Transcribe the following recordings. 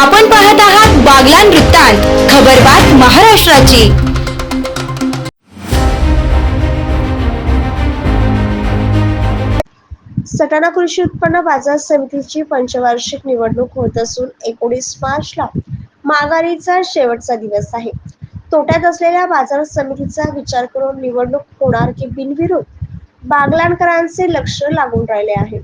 आपण पाहत आहात बागलान वृत्तांत खबरबात महाराष्ट्राची. सटाणा कृषी उत्पन्न बाजार समितीची पंचवार्षिक निवडणूक होत असून एकोणीस मार्चला माघारीचा शेवटचा दिवस आहे. तोट्यात असलेल्या बाजार समितीचा विचार करून निवडणूक होणार की बिनविरोध बागलाणकरांचे लक्ष लागून राहिले आहे.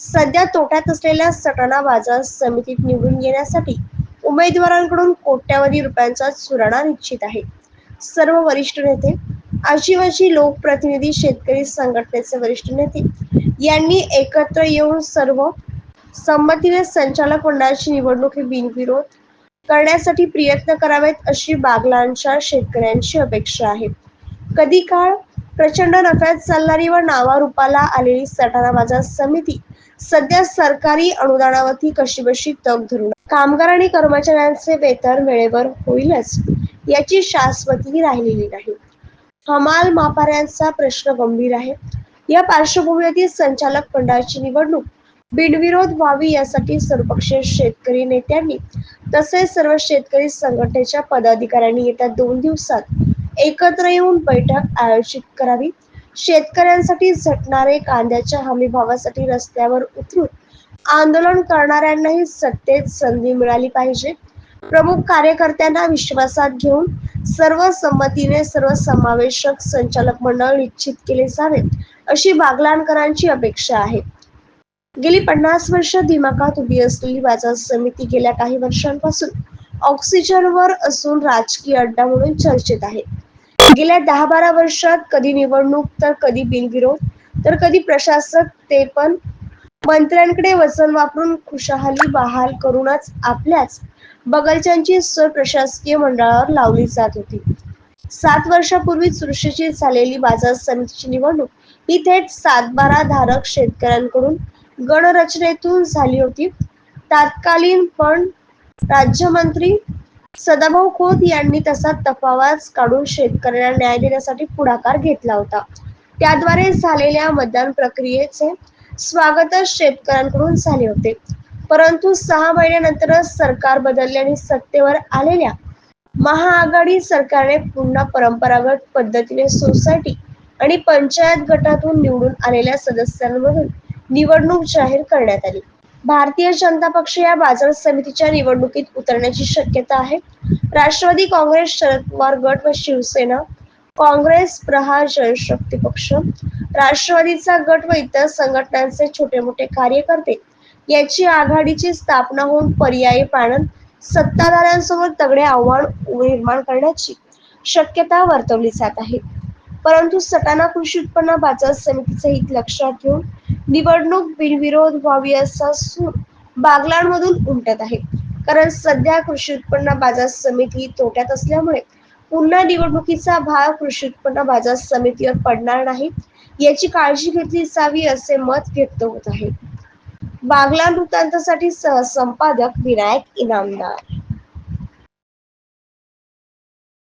सध्या तोट्यात असलेल्या सटाणा बाजार समितीत निवडून येण्यासाठी उमेदवारांकडून कोट्यावधी रुपयांचा चुराडा निश्चित आहे. सर्व वरिष्ठ नेते आशिवाशी लोकप्रतिनिधी शेतकरी संघटनेचे वरिष्ठ नेते यांनी एकत्र येऊन सर्व संमतीने संचालक मंडळाची निवडणूक ही बिनविरोध करण्यासाठी प्रयत्न करावेत अशी बागलांच्या शेतकऱ्यांची अपेक्षा आहे. कधी काळ प्रचंड नफ्यात चालणारी व नावारूपाला आलेली सटाणा बाजार समिती सध्या सरकारी अनुदानावरती कशीबशी तग धरून. कामगार आणि कर्मचाऱ्यांचे वेतन वेळेवर होईलच याची शाश्वती राहिलेली नाही. हमाल मापाऱ्यांचा प्रश्न गंभीर आहे. या पार्श्वभूमीतील संचालक मंडळाची निवडणूक बिनविरोध व्हावी यासाठी सर्वपक्षीय शेतकरी नेत्यांनी तसेच सर्व शेतकरी संघटनेच्या पदाधिकाऱ्यांनी येत्या दोन दिवसात एकत्र येऊन बैठक आयोजित करावी. शेतकऱ्यांसाठी झटणारे कांद्याच्या हमी भावासाठी रस्त्यावर उतरून आंदोलन करणाऱ्यांनाही सत्तेत संधी मिळाली पाहिजे. प्रमुख कार्यकर्त्यांना विश्वासात घेऊन सर्व संमतीने सर्व समावेशक संचालक मंडळ निश्चित केले जावे अशी बागलाणकरांची अपेक्षा आहे. गेली पन्नास वर्ष दिमागात उभी असलेली बाजार समिती गेल्या काही वर्षांपासून ऑक्सिजनवर असून राजकीय अड्डा म्हणून चर्चेत आहे. गेल्या दहा बारा वर्षात कधी निवडणूक तर कधी बिनविरोध तर कधी प्रशासक ते पण मंत्र्यांकडे वचन वापरून खुशहाली बहाल करूनच आपल्याच बगलच्यांची सोय प्रशासकीय मंडळावर लावली जात होती. सात वर्षापूर्वी सुरक्षेची झालेली बाजार समितीची निवडणूक ही थेट सातबारा धारक शेतकऱ्यांकडून गणरचनेतून झाली होती. तात्कालीन पण राज्यमंत्री सदाभाऊ खोत यांनी तसा तफावत काढून शेतकऱ्यांना न्याय देण्यासाठी पुढाकार घेतला होता. त्याद्वारे झालेल्या मतदान प्रक्रियेचे स्वागतच शेतकऱ्यांकडून झाले होते. परंतु सहा महिन्यानंतरच सरकार बदलले आणि सत्तेवर आलेल्या महाआघाडी सरकारने पुन्हा परंपरागत पद्धतीने सोसायटी आणि पंचायत गटातून निवडून आलेल्या सदस्यांमधून निवडणूक जाहीर करण्यात आली. भारतीय जनता पक्ष या बाजार समितीच्या निवडणुकीत उतरण्याची शक्यता आहे. राष्ट्रवादी काँग्रेस शरद पवार गट व शिवसेना काँग्रेस प्रहार जनशक्ती पक्ष राष्ट्रवादीचा गट व इतर संघटनांचे छोटे मोठे कार्यकर्ते याची आघाडीची स्थापना होऊन पर्यायी पाणन सत्ताधाऱ्यांसमोर तगडे आव्हान निर्माण करण्याची शक्यता वर्तवली जात आहे. परंतु सटाणा कृषी उत्पन्न बाजार समितीचे हित लक्षात घेऊन निवडणूक बिनविरोध व्हावी असा सूर बागलांमधून उमटत आहे. कारण सध्या कृषी उत्पन्न बाजार समिती तोट्यात असल्यामुळे पुन्हा निवडणुकीचा भार कृषी उत्पन्न बाजार समितीवर पडणार नाही याची काळजी घेतली जावी असे मत व्यक्त होत आहे. बागलाण वृत्तांतासाठी सहसंपादक विनायक इनामदार.